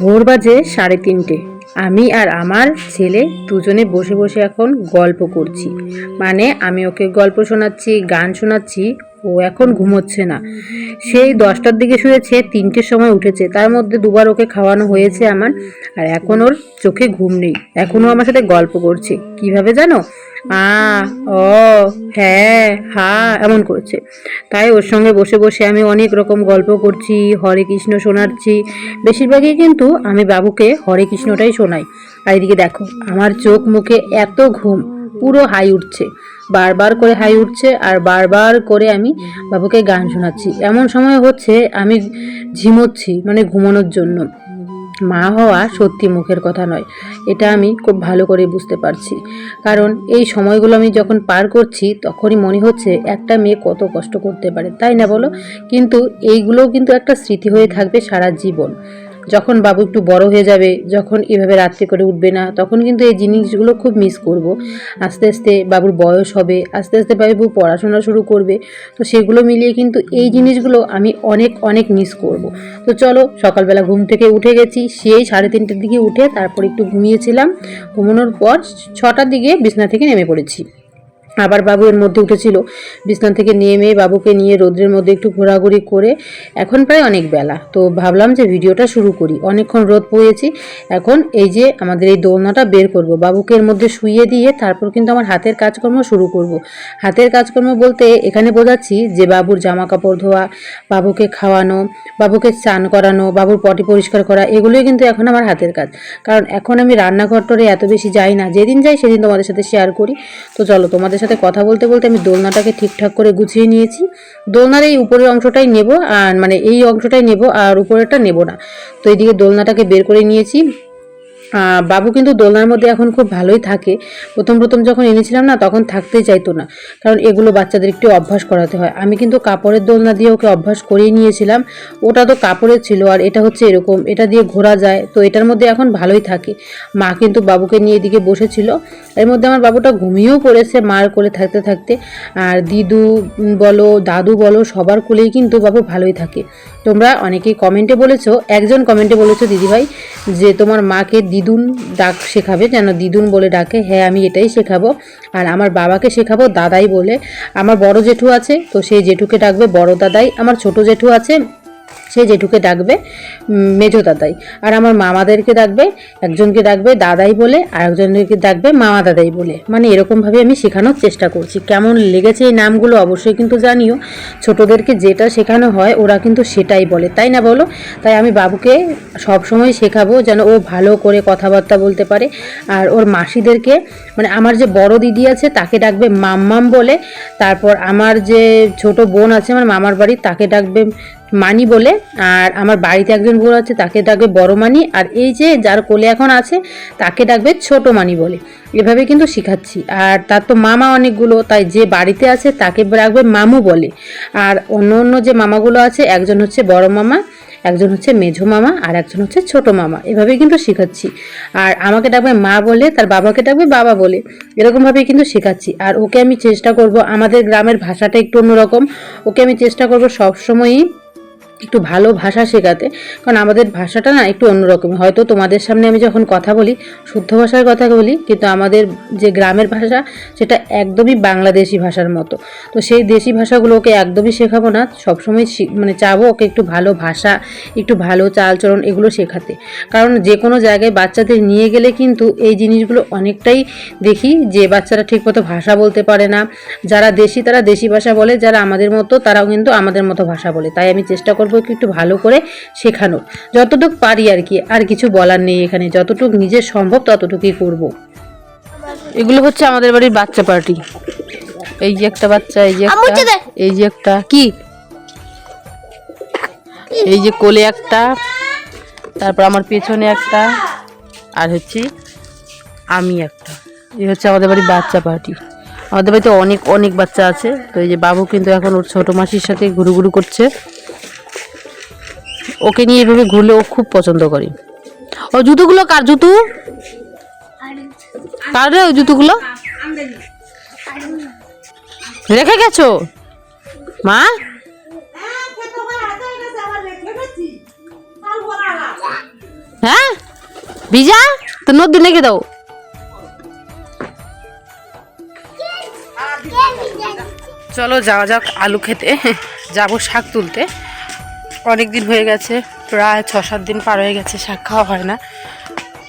ভোর বাজে সাড়ে তিনটে। আমি আর আমার ছেলে দুজনে বসে বসে এখন গল্প করছি। মানে আমি ওকে গল্প শোনাচ্ছি, গান শোনাচ্ছি ও এখন ঘুমোচ্ছে না। সেই দশটার দিকে শুয়েছে তিনটের সময় উঠেছে। তার মধ্যে দুবার ওকে খাওয়ানো হয়েছে আমার, আর এখন ওর চোখে ঘুম নেই। এখনও আমার সাথে গল্প করছে। কীভাবে জানো? আ ও হ্যাঁ হা, এমন করছে। তাই ওর সঙ্গে বসে বসে আমি অনেক রকম গল্প করছি, হরে কৃষ্ণ শোনাচ্ছি। বেশিরভাগই কিন্তু আমি বাবুকে হরে কৃষ্ণটাই শোনাই। আর এদিকে দেখো, আমার চোখ মুখে এত ঘুম, পুরো হাই উঠছে। বারবার করে হাই উঠছে আর বারবার করে আমি বাবুকে গান শোনাচ্ছি। এমন সময় হচ্ছে আমি ঝিমোচ্ছি মানে ঘুমানোর জন্য। মা হওয়া সত্যি মুখের কথা নয়, এটা আমি খুব ভালো করে বুঝতে পারছি। কারণ এই সময়গুলো আমি যখন পার করছি, তখনই মনে হচ্ছে একটা মেয়ে কত কষ্ট করতে পারে, তাই না বলো? কিন্তু এইগুলোও কিন্তু একটা স্মৃতি হয়ে থাকবে সারা জীবন। যখন বাবু একটু বড় হয়ে যাবে, যখন এভাবে রাত্রে করে উঠবে না, তখন কিন্তু এই জিনিসগুলো খুব মিস করব। আস্তে আস্তে বাবুর বয়স হবে, আস্তে আস্তে বাবু পড়াশোনা শুরু করবে। তো সেগুলো মিলিয়ে কিন্তু এই জিনিসগুলো আমি অনেক অনেক মিস করব। তো চলো, সকালবেলা ঘুম থেকে উঠে গেছি, সেই সাড়ে তিনটের দিকে উঠে তারপর একটু ঘুমিয়েছিলাম। ঘুমানোর পর ছটার দিকে বিছনা থেকে নেমে পড়েছি। আবার বাবু এর মধ্যে উঠেছিল। বিছনা থেকে নেমে বাবুকে নিয়ে রোদ্রের মধ্যে একটু ঘোরাঘুরি করে এখন প্রায় অনেক বেলা। তো ভাবলাম যে ভিডিওটা শুরু করি। অনেকক্ষণ রোদ পড়েছি এখন এই যে আমাদের এই দোলনাটা বের করব। বাবুকে এর মধ্যে শুইয়ে দিয়ে তারপর কিন্তু আমার হাতের কাজকর্ম শুরু করব। হাতের কাজকর্ম বলতে এখানে বোঝাচ্ছি যে বাবুর জামা কাপড় ধোয়া, বাবুকে খাওয়ানো, বাবুকে স্নান করানো, বাবুর পটি পরিষ্কার করা, এগুলোই কিন্তু এখন আমার হাতের কাজ। কারণ এখন আমি রান্নাঘরটরে এত বেশি যাই না। যেদিন যাই সেদিন তোমাদের সাথে শেয়ার করি। তো চলো তোমাদের সাথে কথা বলতে বলতে আমি দোলনাটাকে ঠিকঠাক করে গুছিয়ে নিয়েছি। দোলনার এই উপরের অংশটাই নেব আর মানে এই অংশটাই নেব আর উপরেরটা নেব না। তো এইদিকে দোলনাটাকে বের করে নিয়েছি। বাবু কিন্তু দোলনার মধ্যে এখন খুব ভালোই থাকে। প্রথম প্রথম যখন এনেছিলাম না, তখন থাকতেই চাইতো না। কারণ এগুলো বাচ্চাদের একটু অভ্যাস করাতে হয়। আমি কিন্তু কাপড়ের দোলনা দিয়ে ওকে অভ্যাস করিয়ে নিয়েছিলাম। ওটা তো কাপড়ের ছিল আর এটা হচ্ছে এরকম। এটা দিয়ে ঘোরা যায়। তো এটার মধ্যে এখন ভালোই থাকে। মা কিন্তু বাবুকে নিয়ে এদিকে বসেছিল। এর মধ্যে আমার বাবুটা ঘুমিয়েও পড়েছে মার কোলে থাকতে থাকতে। আর দিদু বলো, দাদু বলো, সবার কোলেই কিন্তু বাবু ভালোই থাকে। তোমরা অনেকেই কমেন্টে বলেছ, একজন কমেন্টে বলেছ, দিদিভাই, যে তোমার মাকে দিদুন ডাক শেখাবে, যেন দিদুন বলে ডাকে হ্যাঁ আমি এটাই শেখাবো। আর আমার বাবাকে শেখাবো, দাদাই বলে। আমার বড় জেঠু আছে, তো সেই জেঠুকে ডাকবে, বড় দাদাই। আমার ছোট জেঠু আছে সে জেঠুকে ডাকবে মেজো দাদাই। আর আমার মামাদেরকে ডাকবে, একজনকে ডাকবে দাদাই বলে, আর একজনকে ডাকবে মামা দাদাই বলে। মানে এরকমভাবে আমি শেখানোর চেষ্টা করছি। কেমন লেগেছে এই নামগুলো অবশ্যই কিন্তু জানিও। ছোটদেরকে যেটা শেখানো হয়, ওরা কিন্তু সেটাই বলে। তাই না বলো? তাই আমি বাবুকে সবসময় শেখাবো যেন ও ভালো করে কথাবার্তা বলতে পারে। আর ওর মাসিদেরকে মানে আমার যে বড় দিদি আছে, তাকে ডাকবে মাম্মাম বলে। তারপর আমার যে ছোট বোন আছে, আমার মামার বাড়ি, তাকে ডাকবে মানি বলে, আর আমার বাড়িতে একজন বোন আছে, তাকে ডাকবে বড় মানি, আর এই যে যার কোলে এখন আছে, তাকে ডাকবে ছোট মানি বলে। এভাবে কিন্তু শিখাচ্ছি। আর তার তো মামা অনেকগুলো, তাই যে বাড়িতে আছে, তাকে রাখবে মামু বলে। আর অন্য অন্য যে মামাগুলো আছে, একজন হচ্ছে বড় মামা, একজন হচ্ছে মেঝো মামা, আর একজন হচ্ছে ছোট মামা। এভাবে কিন্তু শেখাচ্ছি। আর আমাকে ডাকবে মা বলে, তার বাবাকে ডাকবে বাবা বলে। এরকমভাবে কিন্তু শেখাচ্ছি। আর ওকে আমি চেষ্টা করব, আমাদের গ্রামের ভাষাটা একটু অন্যরকম। ওকে আমি চেষ্টা করব সবসময়ই একটু ভালো ভাষা শেখাতে, কারণ আমাদের ভাষাটা না একটু অন্যরকম। হয়তো তোমাদের সামনে আমি যখন কথা বলি, শুদ্ধ ভাষার কথা বলি, কিন্তু আমাদের যে গ্রামের ভাষা, সেটা একদমই বাংলাদেশি ভাষার মতো। তো সেই দেশি ভাষাগুলো ওকে একদমই শেখাবো না, সবসময় মানে চাবো ওকে একটু ভালো ভাষা, একটু ভালো চালচরণ এগুলো শেখাতে। কারণ যে কোনো জায়গায় বাচ্চাদের নিয়ে গেলে কিন্তু এই জিনিসগুলো অনেকটাই দেখি যে বাচ্চারা ঠিকমতো ভাষা বলতে পারে না। যারা দেশি, তারা দেশি ভাষা বলে, যারা আমাদের মতো, তারাও কিন্তু আমাদের মতো ভাষা বলে। তাই আমি চেষ্টা করব কি একটু ভালো করে শেখানোর। যতটুকু পারি আর কি আর কিছু বলার নেই এখানে। যতটুকু নিজের সম্ভব ততটুকুই করব। এগুলো হচ্ছে আমাদের বাড়ির বাচ্চা পার্টি। এই যে একটা বাচ্চা এই যে একটা এই যে একটা কি? এই যে কোলে একটা তারপর আমার পেছনে একটা আর হচ্ছে আমি একটা। এই হচ্ছে আমাদের বাড়ির বাচ্চা পার্টি। আমাদের বাড়িতে অনেক অনেক বাচ্চা আছে। তো এই যে বাবু কিন্তু এখন ওর ছোট মাসির সাথে ঘুরু ঘুরু করছে। ওকে নিয়ে এভাবে ঘুরলে ও খুব পছন্দ করে। ও জুতোগুলো কার জুতো? কার রে ওই জুতোগুলো? রেখে গেছো? মা? হ্যাঁ? ভিজা তো নদী লেগে দাও। চলো যাওয়া যাক আলু খেতে যাব শাক তুলতে। অনেক দিন হয়ে গেছে, প্রায় ছ সাত দিন পার হয়ে গেছে, শাক খাওয়া হয় না।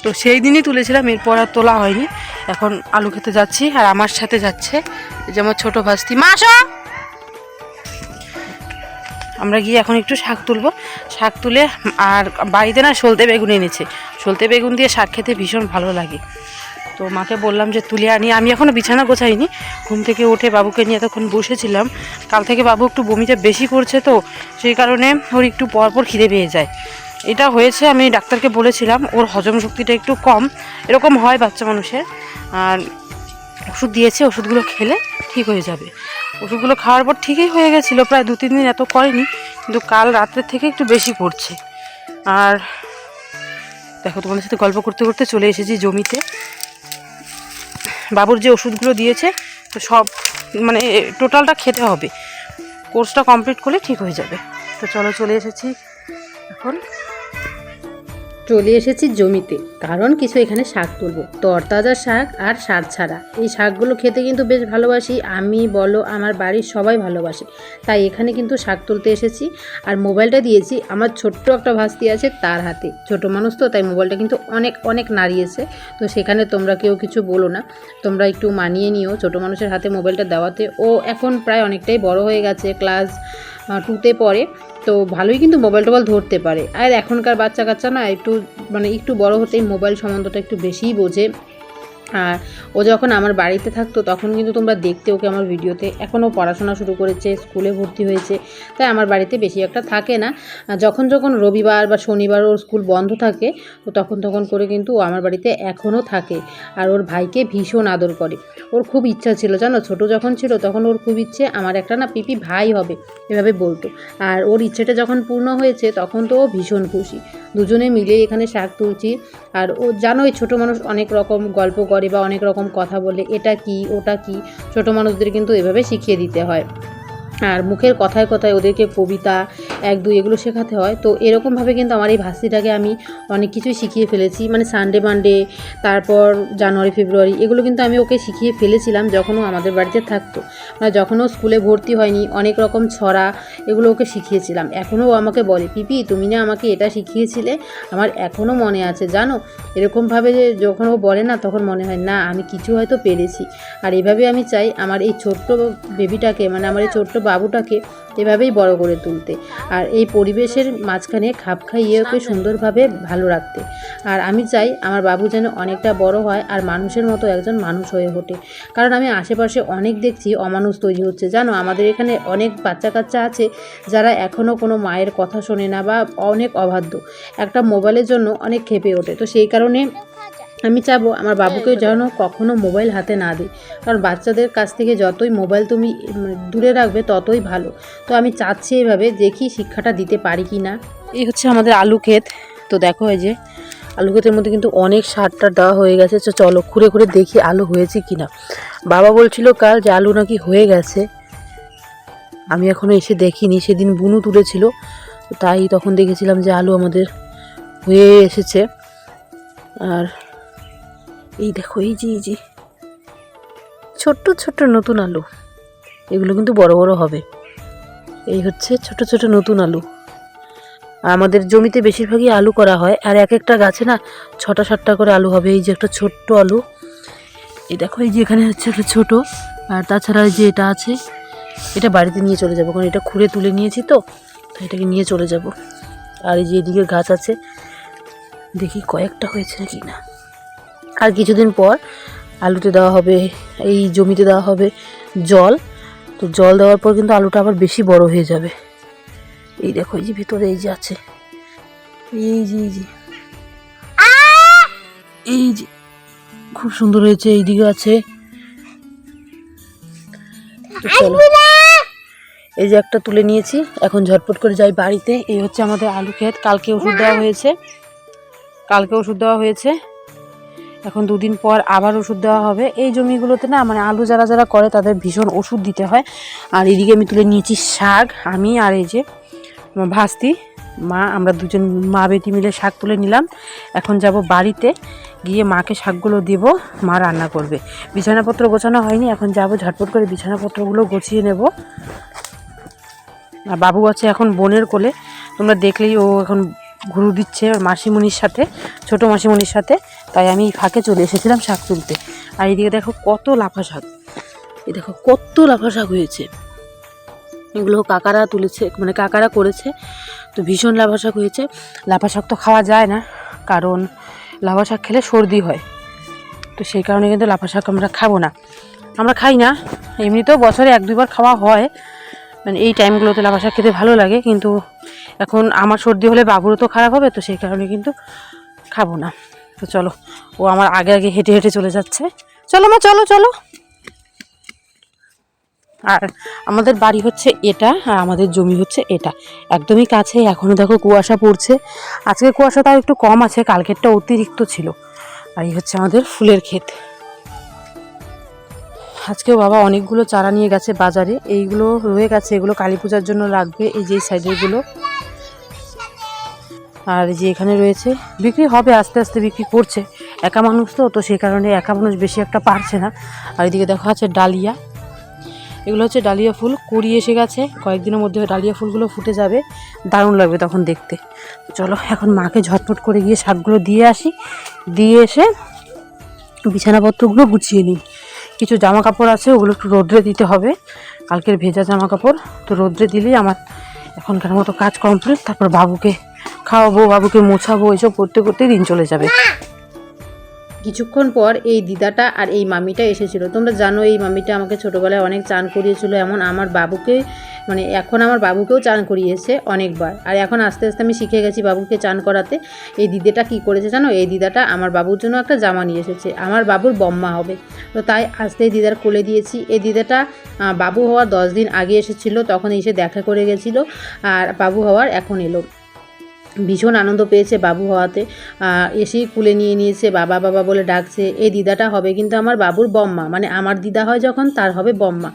তো সেই দিনই তুলেছিলাম, এরপর আর তোলা হয়নি। এখন আলু খেতে যাচ্ছি, আর আমার সাথে যাচ্ছে যে আমার ছোটো ভাস্তি। মা, আসো! আমরা গিয়ে এখন একটু শাক তুলবো। শাক তুলে, আর বাড়িতে না সলতে বেগুন এনেছে। সলতে বেগুন দিয়ে শাক খেতে ভীষণ ভালো লাগে। তো মাকে বললাম যে, তুলে আনি। আমি এখনও বিছানা গোছাইনি। ঘুম থেকে উঠে বাবুকে নিয়ে তখন বসেছিলাম। কাল থেকে বাবু একটু বমিটা বেশি করছে তো, সেই কারণে ওর একটু পরপর খিদে পেয়ে যায়। এটা হয়েছে, আমি ডাক্তারকে বলেছিলাম, ওর হজম শক্তিটা একটু কম। এরকম হয় বাচ্চা মানুষের। আর ওষুধ দিয়েছে, ওষুধগুলো খেলে ঠিক হয়ে যাবে। ওষুধগুলো খাওয়ার পর ঠিকই হয়ে গেছিল, প্রায় দু, তিন দিন এত করেনি, কিন্তু কাল রাত্রের থেকে একটু বেশি পড়ছে আর দেখো, তোমাদের সাথে গল্প করতে করতে চলে এসেছি জমিতে। বাবুর যে ওষুধগুলো দিয়েছে, তো সব মানে টোটালটা খেতে হবে। কোর্সটা কমপ্লিট করলে ঠিক হয়ে যাবে। তো চলো চলে এসেছি এখন। চলে এসেছি জমিতে, কারণ কিছু এখানে শাক তুলবো। তরতাজা শাক আর সার ছাড়া। এই শাকগুলো খেতে কিন্তু বেশ ভালোবাসি। আমি, বলো, আমার বাড়ির সবাই ভালোবাসে। তাই এখানে কিন্তু শাক তুলতে এসেছি। আর মোবাইলটা দিয়েছি। আমার ছোট্ট একটা ভাস্তি আছে তার হাতে। ছোট মানুষ তো, তাই মোবাইলটা কিন্তু অনেক অনেক নাড়িয়েছে। তো সেখানে তোমরা কেউ কিছু বলো না। তোমরা একটু মানিয়ে নিও। ছোট মানুষের হাতে মোবাইলটা দেওয়াতে। ও এখন প্রায় অনেকটাই বড় হয়ে গেছে। ক্লাস টুতে পড়ে। তো ভালোই কিন্তু মোবাইল টোবাইল ধরতে পারে। আর এখনকার বাচ্চা কাচ্চা না একটু মানে একটু বড় হতেই মোবাইল সম্বন্ধটা একটু বেশিই বোঝে। আর ও যখন আমার বাড়িতে থাকতো, তখন কিন্তু তোমরা দেখতে ওকে আমার ভিডিওতে। এখনও পড়াশোনা শুরু করেছে, স্কুলে ভর্তি হয়েছে, তাই আমার বাড়িতে বেশি একটা থাকে না। যখন যখন রবিবার বা শনিবার ওর স্কুল বন্ধ থাকে, তো তখন তখন করে কিন্তু ও আমার বাড়িতে এখনও থাকে। আর ওর ভাইকে ভীষণ আদর করে। ওর খুব ইচ্ছা ছিল, জানো, ছোট যখন ছিল, তখন ওর খুব ইচ্ছে, আমার একটা না পিপি ভাই হবে, এভাবে বলতো। আর ওর ইচ্ছেটা যখন পূর্ণ হয়েছে, তখন তো ও ভীষণ খুশি। দুজনে মিলে এখানে শাক তুলছি। আর ও, জানোই, ছোট মানুষ অনেক রকম গল্প করে বা অনেক রকম কথা বলে, এটা কি, ওটা কি? ছোট মানুষদের কিন্তু এভাবে শিখিয়ে দিতে হয়। আর মুখের কথায় কথায় ওদেরকে কবিতা, এক দুই এগুলো শেখাতে হয়। তো এরকমভাবে কিন্তু আমার এই ভাস্তিটাকে আমি অনেক কিছুই শিখিয়ে ফেলেছি। মানে সানডে মানডে তারপর জানুয়ারি ফেব্রুয়ারি এগুলো কিন্তু আমি ওকে শিখিয়ে ফেলেছিলাম যখনও আমাদের বাড়িতে থাকতো। মানে যখন ও স্কুলে ভর্তি হয়নি, অনেক রকম ছড়া এগুলো ওকে শিখিয়েছিলাম। এখনও ও আমাকে বলে, পিপি, তুমি না আমাকে এটা শিখিয়েছিলে, আমার এখনও মনে আছে, জানো? এরকমভাবে যে যখন ও বলে না, তখন মনে হয়, না, আমি কিছু হয়তো পেরেছি। আর এভাবে আমি চাই আমার এই ছোট্ট বেবিটাকে মানে আমার এই ছোট্ট বাবুটাকে এভাবেই বড় করে তুলতে। আর এই পরিবেশের মাঝখানে খাপ খাইয়ে ওকে সুন্দরভাবে ভালো রাখতে। আর আমি চাই আমার বাবু যেন অনেকটা বড় হয় আর মানুষের মতো একজন মানুষ হয়ে ওঠে। কারণ আমি আশেপাশে অনেক দেখছি অমানুষ তৈরি হচ্ছে। জানো, আমাদের এখানে অনেক বাচ্চা কাচ্চা আছে যারা এখনও কোনো মায়ের কথা শোনে না বা অনেক অবাধ্য। একটা মোবাইলের জন্য অনেক খেপে ওঠে। তো সেই কারণে আমি চাবো আমার বাবুকেও যেন কখনো মোবাইল হাতে না দিই। কারণ বাচ্চাদের কাছ থেকে যতই মোবাইল তুমি দূরে রাখবে ততই ভালো। তো আমি চাচ্ছি এভাবে দেখি শিক্ষাটা দিতে পারি কি না। এই হচ্ছে আমাদের আলু ক্ষেত। তো দেখো এই যে আলু ক্ষেতের মধ্যে কিন্তু অনেক সার টার দেওয়া হয়ে গেছে। তো চলো ঘুরে ঘুরে দেখি আলু হয়েছে কি না। বাবা বলছিল কাল যে আলু নাকি হয়ে গেছে। আমি এখনও এসে দেখিনি সেদিন বুনু তুলেছিল। তাই তখন দেখেছিলাম যে আলু আমাদের হয়ে এসেছে। আর এই দেখো, এই যে এই যে। ছোট্ট ছোট্ট নতুন আলু। এগুলো কিন্তু বড় বড় হবে। এই হচ্ছে ছোট ছোট নতুন আলু। আমাদের জমিতে বেশিরভাগই আলু করা হয়, আর এক একটা গাছে না ছটা, সাতটা করে আলু হবে। এই যে একটা ছোট্ট আলু। এই দেখো, এই যে এখানে হচ্ছে একটা ছোট। আর তাছাড়া যে এটা আছে, এটা বাড়িতে নিয়ে চলে যাব। কারণ এটা খুঁড়ে তুলে নিয়েছি তো তো এটাকে নিয়ে চলে যাব। আর এই যে এদিকে গাছ আছে, দেখি কয়েকটা হয়েছে নাকি? না। আর কিছুদিন পর আলুতে দেওয়া হবে, এই জমিতে দেওয়া হবে জল। তো জল দেওয়ার পর কিন্তু আলুটা আবার বেশি বড় হয়ে যাবে। এই দেখো, এই যে ভিতরে এই যে আছে। এই যে এই যে। এই যে, খুব সুন্দর হয়েছে এইদিকে আছে। চলো। এই যে একটা তুলে নিয়েছি, এখন ঝটপট করে যাই বাড়িতে। এই হচ্ছে আমাদের আলু ক্ষেত। কালকে ওষুধ দেওয়া হয়েছে। কালকে ওষুধ দেওয়া হয়েছে। এখন দুদিন পর আবার ওষুধ দেওয়া হবে। এই জমিগুলোতে না মানে আলু যারা যারা করে তাদের ভীষণ ওষুধ দিতে হয়। আর এদিকে আমি তুলে নিয়েছি শাক, আমি আর এই যে আমার ভাস্তি, মা, আমরা দুজন মা বেটি মিলে শাক তুলে নিলাম। এখন যাব বাড়িতে, গিয়ে মাকে শাকগুলো দেব, মা রান্না করবে। বিছানাপত্র গোছানো হয়নি, এখন যাব ঝটপট করে বিছানাপত্রগুলো গুছিয়ে নেব। আর বাবু আছে এখন বোনের কোলে, তোমরা দেখলেই ও এখন ঘুরু দিচ্ছে মাসিমণির সাথে, ছোট মাসিমণির সাথে। তাই আমি ফাঁকে চলে এসেছিলাম শাক তুলতে। আর এদিকে দেখো কত লাফা শাক। এই দেখো কত লাফা শাক হয়েছে। এগুলো কাকারা তুলেছে মানে কাকারা করেছে, তো ভীষণ লাফা শাক হয়েছে। লাফা শাক তো খাওয়া যায় না, কারণ লাফা শাক খেলে সর্দি হয়। তো সেই কারণে কিন্তু লাফা শাক আমরা খাব না। আমরা খাই না, এমনিতেও বছরে এক দুবার খাওয়া হয়। মানে এই টাইমগুলোতে লাফা শাক খেতে ভালো লাগে, কিন্তু এখন আমার সর্দি হলে বাবুরও তো খারাপ হবে, তো সেই কারণে কিন্তু খাব না। তো চলো, ও আমার আগে আগে হেঁটে হেঁটে চলে যাচ্ছে। চলো মা, চলো চলো। আর আমাদের বাড়ি হচ্ছে এটা, আর আমাদের জমি হচ্ছে এটা। একদমই কাছে এখনও দেখো কুয়াশা পড়ছে। আজকে কুয়াশা তাও একটু কম আছে, কালকেরটা অতিরিক্ত ছিল। আর এই হচ্ছে আমাদের ফুলের ক্ষেত। আজকেও বাবা অনেকগুলো চারা নিয়ে গেছে বাজারে। এইগুলো রয়ে গেছে, এগুলো কালী পূজার জন্য লাগবে, এই যে সাইডেরগুলো আর যে এখানে রয়েছে, বিক্রি হবে, আস্তে আস্তে বিক্রি করছে। একা মানুষ তো তো সেই কারণে একা মানুষ বেশি একটা পারছে না। আর এদিকে দেখা আছে ডালিয়া। এগুলো হচ্ছে ডালিয়া ফুল, কুড়ি এসে গেছে। কয়েকদিনের মধ্যে ডালিয়া ফুলগুলো ফুটে যাবে। দারুণ লাগবে তখন দেখতে। চলো, এখন মাকে ঝটপট করে গিয়ে শাকগুলো দিয়ে আসি। দিয়ে এসে বিছানাপত্রগুলো গুছিয়ে নিই। কিছু জামা কাপড় আছে, ওগুলো একটু রোদ্রে দিতে হবে। কালকের ভেজা জামা কাপড় তো রোদ্রে দিলেই আমার এখনকার মতো কাজ কমপ্লিট। তারপর বাবুকে খাওয়াবো, বাবুকে মোছাবো, এসব করতে করতে দিন চলে যাবে। কিছুক্ষণ পর এই দিদাটা আর এই মামিটা এসেছিল। তোমরা জানো, এই মামিটা আমাকে ছোটোবেলায় অনেক চান করিয়েছিল, এমন আমার বাবুকে মানে এখন আমার বাবুকেও চান করিয়েছে অনেকবার। আর এখন আস্তে আস্তে আমি শিখে গেছি বাবুকে চান করাতে। এই দিদাটা কি করেছে জানো? এই দিদাটা আমার বাবুর জন্য একটা জামা নিয়ে এসেছে। আমার বাবুর বম্মা হবে। তো তাই আস্তে দিদার কোলে দিয়েছি। এই দিদাটা বাবু হওয়ার দশ দিন আগে এসেছিল, তখন এসে দেখা করে গেছিল, আর বাবু হওয়ার এখন এলো। ভীষণ আনন্দ পেয়েছে বাবু হওয়াতে। এসেই কুলে নিয়ে নিয়েছে, বাবা বাবা বলে ডাকছে, এই দিদাটা হবে কিন্তু আমার বাবুর বম্মা। মানে আমার দিদা হয় যখন তার হবে বম্মা।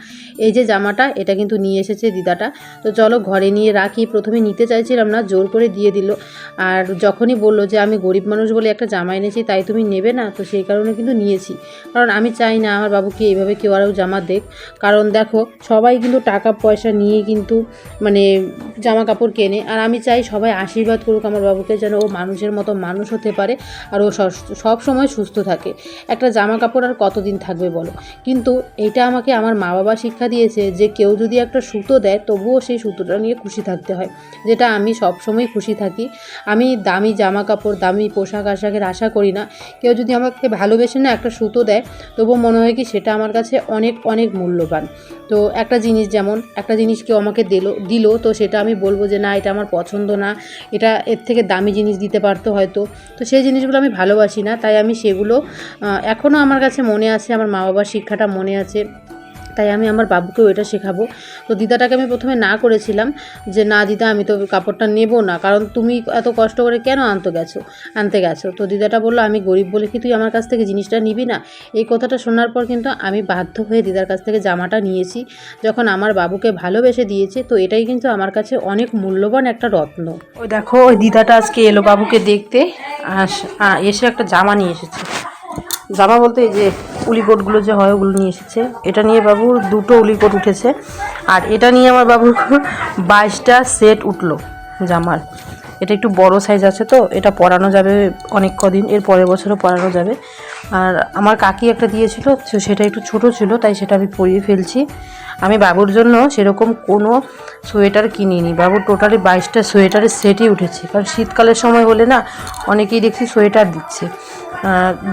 এই যে জামাটা, এটা কিন্তু নিয়ে এসেছে দিদাটা। তো চলো ঘরে নিয়ে রাখি। প্রথমে নিতে চাইছিলাম না, জোর করে দিয়ে দিল। আর যখনই বলল যে আমি গরিব মানুষ বলে একটা জামা এনেছি, তাই তুমি নেবে না? তো সেই কারণে কিন্তু নিয়েছি। কারণ আমি চাই না আমার বাবুকে এইভাবে কেউ আরও জামা দেখ। কারণ দেখো, সবাই কিন্তু টাকা পয়সা নিয়ে কিন্তু মানে জামা কাপড় কেনে। আর আমি চাই সবাই আশীর্বাদ করুক আমার বাবুকে যেন ও মানুষের মতো মানুষ হতে পারে আর ও সব সময় সুস্থ থাকে। একটা জামা কাপড় আর কতদিন থাকবে বলো? কিন্তু এটা আমাকে আমার মা বাবা শিক্ষা দিয়েছে যে কেউ যদি একটা সুতো দেয়, তবুও সেই সুতোটা নিয়ে খুশি থাকতে হয়, যেটা আমি সব সময় খুশি থাকি। আমি দামি জামা কাপড় দামি পোশাক আশাকের আশা করি না। কেউ যদি আমাকে ভালোবেসে না একটা সুতো দেয়, তবুও মনে হয় কি সেটা আমার কাছে অনেক অনেক মূল্যবান। তো একটা জিনিস যেমন, একটা জিনিস কেউ আমাকে দিল দিল, তো সেটা আমি বলব যে না, এটা আমার পছন্দ না, এটা এর থেকে দামি জিনিস দিতে পারতো হয়তো। তো সেই জিনিসগুলো আমি ভালোবাসি না, তাই আমি সেগুলো এখনও আমার কাছে মনে আছে, আমার মা বাবার শিক্ষাটা মনে আছে। তাই আমি আমার বাবুকেও এটা শেখাবো। তো দিদাটাকে আমি প্রথমে না করেছিলাম যে, না দিদা, আমি তো কাপড়টা নেব না। কারণ তুমি এত কষ্ট করে কেন আনতে গেছো? আনতে গেছো? তো দিদাটা বলল, আমি গরিব বলে কি তুই আমার কাছ থেকে জিনিসটা নিবি না? এই কথাটা শোনার পর কিন্তু আমি বাধ্য হয়ে দিদার কাছ থেকে জামাটা নিয়েছি। যখন আমার বাবুকে ভালোবেসে দিয়েছে, তো এটাই কিন্তু আমার কাছে অনেক মূল্যবান একটা রত্ন। ওই দেখো, ওই দিদাটা আজকে এলো বাবুকে দেখতে। এসে একটা জামা নিয়ে এসেছে। জামা বলতে এই যে উলিকোটগুলো যে হয়, ওগুলো নিয়ে এসেছে। এটা নিয়ে বাবুর দুটো উলিকোট উঠেছে। আর এটা নিয়ে আমার বাবুর বাইশটা সেট উঠল জামার। এটা একটু বড় সাইজ আছে তো, এটা পরানো যাবে অনেক কদিন, এর পরের বছরও পরানো যাবে। আর আমার কাকি একটা দিয়েছিল সেটা একটু ছোট ছিল, তাই সেটা আমি পরিয়ে ফেলছি। আমি বাবুর জন্য সেরকম কোনো সোয়েটার কিনিনি। বাবুর টোটালি বাইশটা সোয়েটারের সেটই উঠেছে। কারণ শীতকালের সময় হলে না, অনেকেই দেখছি সোয়েটার দিচ্ছে।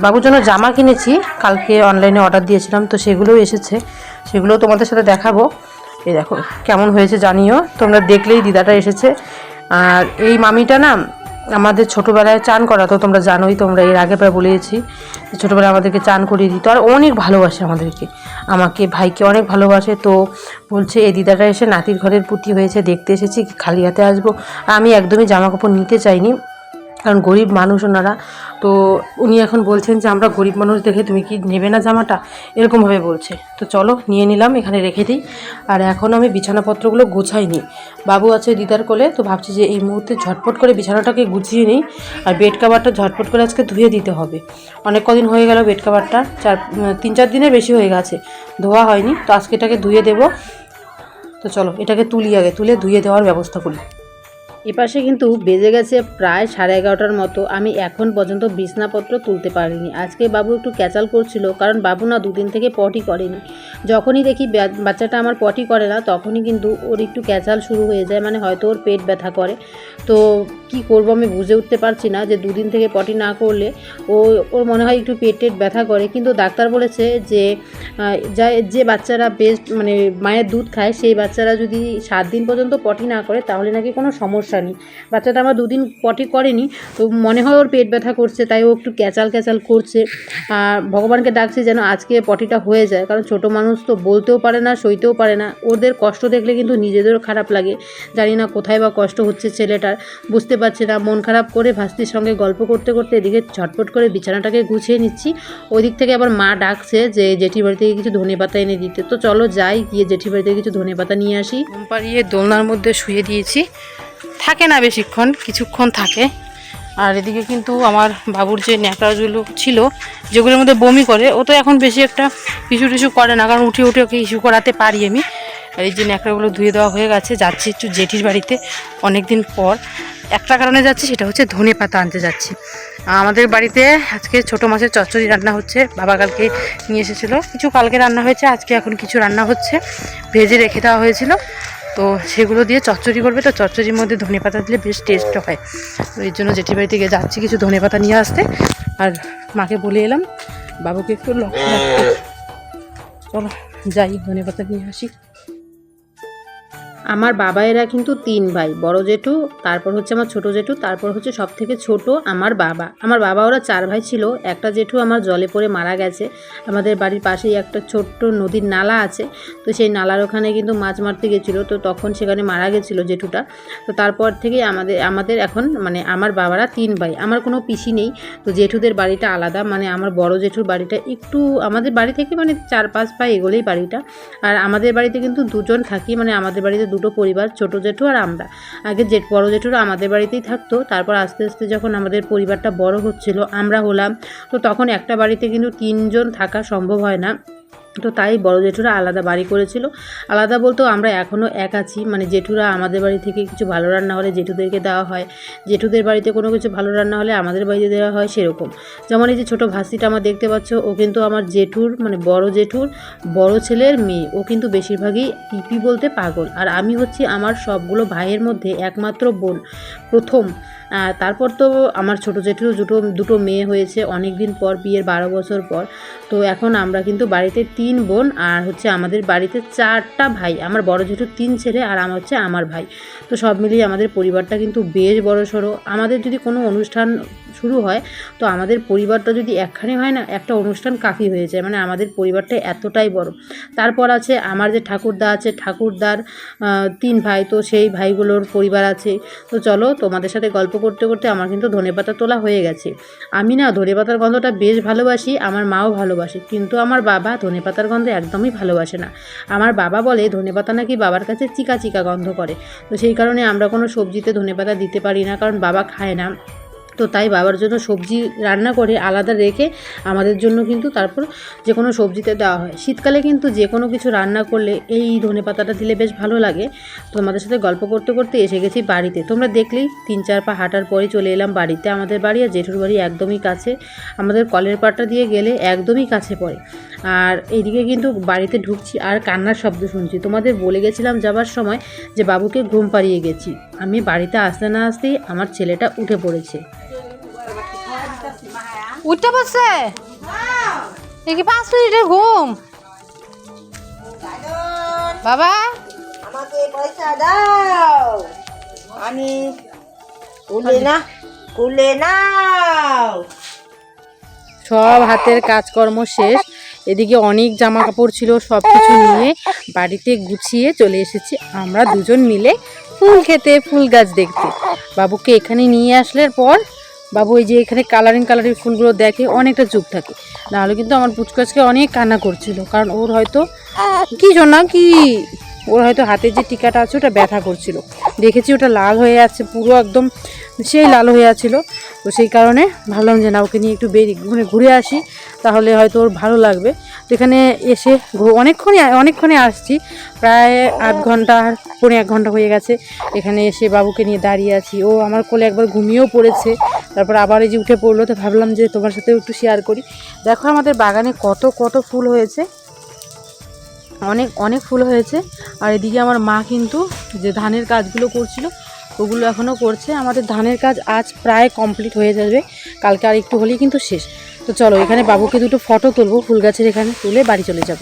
বাবুর জন্য জামা কিনেছি, কালকে অনলাইনে অর্ডার দিয়েছিলাম, তো সেগুলোও এসেছে। সেগুলোও তোমাদের সাথে দেখাবো। এই দেখো, কেমন হয়েছে জানিও। তোমরা দেখলেই দিদাটা এসেছে। আর এই মামিটা না আমাদের ছোটোবেলায় চান করাতো, তোমরা জানোই, তোমরা এর আগে প্রায় বলেছি ছোটোবেলায় আমাদেরকে চান করিয়ে দিত। আর অনেক ভালোবাসে আমাদেরকে, আমাকে, ভাইকে অনেক ভালোবাসে। তো বলছে এই দিদাটা এসে নাতির ঘরের পুঁতি হয়েছে, দেখতে এসেছি, খালি হাতে আসব। আমি একদমই জামা কাপড় নিতে চাইনি। কারণ গরিব মানুষ ওনারা। তো উনি এখন বলছেন যে, আমরা গরিব মানুষ দেখে তুমি কি নেবে না জামাটা? এরকমভাবে বলছে। তো চলো, নিয়ে নিলাম, এখানে রেখে দিই। আর এখন আমি বিছানাপত্রগুলো গুছাইনি। বাবু আছে দিদার কোলে, তো ভাবছি যে এই মুহূর্তে ঝটপট করে বিছানাটাকে গুছিয়ে নিই। আর বেড কাভারটা ঝটপট করে আজকে ধুয়ে দিতে হবে। অনেক কদিন হয়ে গেল বেড কাভারটা, চার, তিন, চার দিনের বেশি হয়ে গেছে। ধোয়া হয়নি, তো আজকে এটাকে ধুয়ে দেবো। তো চলো, এটাকে তুলি আগে, তুলে ধুয়ে দেওয়ার ব্যবস্থা করি। এপাশে কিন্তু বেজে গেছে প্রায় সাড়ে এগারোটার মতো। আমি এখন পর্যন্ত বিছনাপত্র তুলতে পারিনি। আজকে বাবু একটু ক্যাচাল করছিল, কারণ বাবু না দুদিন থেকে পটি করেনি। যখনই দেখি বাচ্চাটা আমার পটি করে না, তখনই কিন্তু ওর একটু ক্যাচাল শুরু হয়ে যায় মানে হয়তো ওর পেট ব্যথা করে। তো কি করব আমি বুঝে উঠতে পারছি না যে দুদিন থেকে পটি না করলে ও, ওর মনে হয় একটু পেট টেট ব্যথা করে। কিন্তু ডাক্তার বলেছে যা, যে বাচ্চারা বেস্ট মানে মায়ের দুধ খায়, সেই বাচ্চারা যদি সাত দিন পর্যন্ত পটি না করে, তাহলে নাকি কোনো সমস্যা নেই বাচ্চাটা আমার দুদিন পটি করেনি, তো মনে হয় ওর পেট ব্যথা করছে, তাই ও একটু ক্যাচাল ক্যাচাল করছে। আর ভগবানকে ডাকছি যেন আজকে পটিটা হয়ে যায়, কারণ ছোট মানুষ তো বলতেও পারে না, সইতেও পারে না। ওদের কষ্ট দেখলে কিন্তু নিজেদেরও খারাপ লাগে। জানি না কোথায় বা কষ্ট হচ্ছে ছেলেটার, বুঝতে পারছে না। মন খারাপ করে ভাস্তির সঙ্গে গল্প করতে করতে এদিকে ঝটপট করে বিছানাটাকে গুছিয়ে নিচ্ছি। ওই দিক থেকে আবার মা ডাকছে যে জেঠি বাড়ি থেকে কিছু ধনে পাতা এনে দিতে। তো চলো যাই, গিয়ে জেঠি বাড়ি থেকে কিছু ধনে পাতা নিয়ে আসি। পাড়িয়ে দোলনার মধ্যে শুয়ে দিয়েছি। থাকে না বেশিক্ষণ, কিছুক্ষণ থাকে। আর এদিকে কিন্তু আমার বাবুর যে ন্যাকড়াগুলো ছিল, যেগুলোর মধ্যে বমি করে, ও তো এখন বেশি একটা ইস্যু টিস্যু করে না, কারণ উঠে উঠে ওকে ইস্যু করাতে পারি আমি। আর এই যে ন্যাকড়াগুলো ধুয়ে দেওয়া হয়ে গেছে, যাচ্ছি একটু জেঠির বাড়িতে অনেক দিন পর। একটা কারণে যাচ্ছি, সেটা হচ্ছে ধনে পাতা আনতে যাচ্ছি। আমাদের বাড়িতে আজকে ছোটো মাছের চচ্চড়ি রান্না হচ্ছে, বাবা কালকে নিয়ে এসেছিল। কিছু কালকে রান্না হয়েছে, আজকে এখন কিছু রান্না হচ্ছে। ভেজে রেখে দেওয়া হয়েছিল। তো সেগুলো দিয়ে চচ্চড়ি করবে। তো চচ্চড়ির মধ্যে ধনে পাতা দিলে বেশ টেস্ট হয়। তো জন্য জেঠি বাড়ি থেকে যাচ্ছি কিছু ধনে পাতা নিয়ে আসতে। আর মাকে বলে এলাম বাবুকে একটু লক্ষ্য চলো যাই ধনে পাতা নিয়ে আসি। আমার বাবা এরা কিন্তু তিন ভাই, বড় জেঠু, তারপর হচ্ছে আমার ছোট জেঠু, তারপর হচ্ছে সব থেকে ছোট আমার বাবা। আমার বাবা, ওরা চার ভাই ছিল, একটা জেঠু আমার জলে পড়ে মারা গেছে। আমাদের বাড়ির পাশেই একটা ছোট্ট নদীর নালা আছে, তো সেই নালার ওখানে কিন্তু মাছ মারতে গেছিল, তো তখন সেখানে মারা গেছিল জেঠুটা। তো তারপর থেকেই আমাদের আমাদের এখন মানে আমার বাবারা তিন ভাই, আমার কোনো পিসি নেই, তো জেঠুদের বাড়িটা আলাদা মানে আমার বড় জেঠুর বাড়িটা একটু, আমাদের বাড়ি থেকে মানে চার পাঁচ পাই এগোলেই বাড়িটা। আর আমাদের বাড়িতে কিন্তু দুজন থাকি মানে আমাদের বাড়িতে দুটো পরিবার, ছোট জেঠু আর আমরা। আগে জেঠ, বড় জেঠুরা আমাদের বাড়িতেই থাকতো। তারপর আস্তে আস্তে যখন আমাদের পরিবারটা বড় হচ্ছিল, আমরা হলাম। তো তখন একটা বাড়িতে কিন্তু তিনজন থাকা সম্ভব হয় না। তো তাই বড় জেঠুরা আলাদা বাড়ি করেছিল। আলাদা বলতেও আমরা এখনও এক আছি। মানে জেঠুরা আমাদের বাড়ি থেকে কিছু ভালো রান্না হলে জেঠুদেরকে দেওয়া হয়। জেঠুদের বাড়িতে কোনো কিছু ভালো রান্না হলে আমাদের বাড়িতে দেওয়া হয় সেরকম। যেমন এই যে ছোটো ভাস্তিটা আমার দেখতে পাচ্ছ, ও কিন্তু আমার জেঠুর মানে বড় জেঠুর, বড় ছেলের মেয়ে। ও কিন্তু বেশিরভাগই পিপি বলতে পাগল। আর আমি হচ্ছি আমার সবগুলো ভাইয়ের মধ্যে একমাত্র বোন। প্রথম তারপর তো আমার ছোটো জেঠুরও দুটো দুটো মেয়ে হয়েছে অনেক দিন পর, বিয়ের বারো বছর পর। তো এখন আমরা কিন্তু বাড়িতে তিন বোন আর হচ্ছে আমাদের বাড়িতে চারটা ভাই। আমার বড় জেঠুর তিন ছেলে আর আমার হচ্ছে আমার ভাই। তো সব মিলিয়ে আমাদের পরিবারটা কিন্তু বেশ বড় সড়ো। আমাদের যদি কোনো অনুষ্ঠান শুরু হয়, তো আমাদের পরিবারটা যদি একখানে হয় না, একটা অনুষ্ঠান কাফি হয়ে যায়। মানে আমাদের পরিবারটা এতটাই বড়। তারপর আছে আমার যে ঠাকুরদা আছে, ঠাকুরদার তিন ভাই। তো সেই ভাইগুলোর পরিবার আছে। তো চলো তোমাদের সাথে গল্প করতে করতে আমার কিন্তু ধনেপাতা তোলা হয়ে গেছে। আমি না ধনেপাতার গন্ধটা বেশ ভালোবাসি, আমার মাও ভালোবাসে, কিন্তু আমার বাবা ধনেপাতার গন্ধ একদমই ভালোবাসে না। আমার বাবা বলে ধনেপাতা নাকি বাবার কাছে চিকা চিকা গন্ধ করে। তো সেই কারণে আমরা কোনো সবজিতে ধনেপাতা দিতে পারি না, কারণ বাবা খায় না। তো তাই বাবার জন্য সবজি রান্না করে আলাদা রেখে আমাদের জন্য কিন্তু তারপর যে কোনো সবজিতে দেওয়া হয়। শীতকালে কিন্তু যে কোনো কিছু রান্না করলে এই ধনে পাতাটা দিলে বেশ ভালো লাগে। তোমাদের সাথে গল্প করতে করতে এসে গেছি বাড়িতে। তোমরা দেখলেই তিন চার পা হাঁটার পরে চলে এলাম বাড়িতে। আমাদের বাড়ি আর জেঠুর বাড়ি একদমই কাছে। আমাদের কলের পাটটা দিয়ে গেলে একদমই কাছে পড়ে। আর এইদিকে কিন্তু বাড়িতে ঢুকছি আর কান্নার শব্দ শুনছি। তোমাদের বলে গেছিলাম যাবার সময় যে বাবুকে ঘুম পাড়িয়ে গেছি। আমি বাড়িতে আসতে না আসতেই আমার ছেলেটা উঠে পড়েছে। উঠতে বসছে? দেখি পাঁচ মিনিটের ঘুম। বাবা। আমাকে পয়সা দাও। আমি কুলে না কুলে নাও। সব হাতের কাজকর্ম শেষ। এদিকে অনেক জামা কাপড় ছিল সব কিছু নিয়ে বাড়িতে গুছিয়ে চলে এসেছি। আমরা দুজন মিলে ফুল খেতে ফুল গাছ দেখতে। বাবুকে এখানে নিয়ে আসলে পর বাবু, এই যে এখানে কালারিং কালারিং ফুলগুলো দেখে অনেকটা চুপ থাকে। নাহলে কিন্তু আমার পুচকাচকে অনেক কান্না করছিল, কারণ ওর হয়তো কি জন্য কি? ওর হয়তো হাতের যে টিকাটা আছে, ওটা ব্যথা করছিল। দেখেছি ওটা লাল হয়ে আছে, পুরো একদম সেই লাল হয়ে আছিল। তো সেই কারণে ভাবলাম যে না, ওকে নিয়ে একটু বেরিয়ে মানে ঘুরে আসি। তাহলে হয়তো ওর ভালো লাগবে। এখানে এসে অনেকক্ষণই অনেকক্ষণে আসছি। প্রায় আধ ঘণ্টা, পৌনে এক ঘণ্টা হয়ে গেছে। এখানে এসে বাবুকে নিয়ে দাঁড়িয়ে আছি। ও আমার কোলে একবার ঘুমিয়েও পড়েছে। তারপর আবার এই যে উঠে পড়ল, তো ভাবলাম যে তোমার সাথেও একটু শেয়ার করি। দেখো আমাদের বাগানে কত কত ফুল হয়েছে। অনেক অনেক ফুল হয়েছে। আর এদিকে আমার মা কিন্তু যে ধানের কাজগুলো করছিল, ওগুলো এখনও করছে। আমাদের ধানের কাজ আজ প্রায় কমপ্লিট হয়ে যাবে। কালকে আর একটু হলেই কিন্তু শেষ। তো চলো এখানে বাবুকে দুটো ফটো তুলবো ফুল গাছের এখানে তুলে বাড়ি চলে যাব।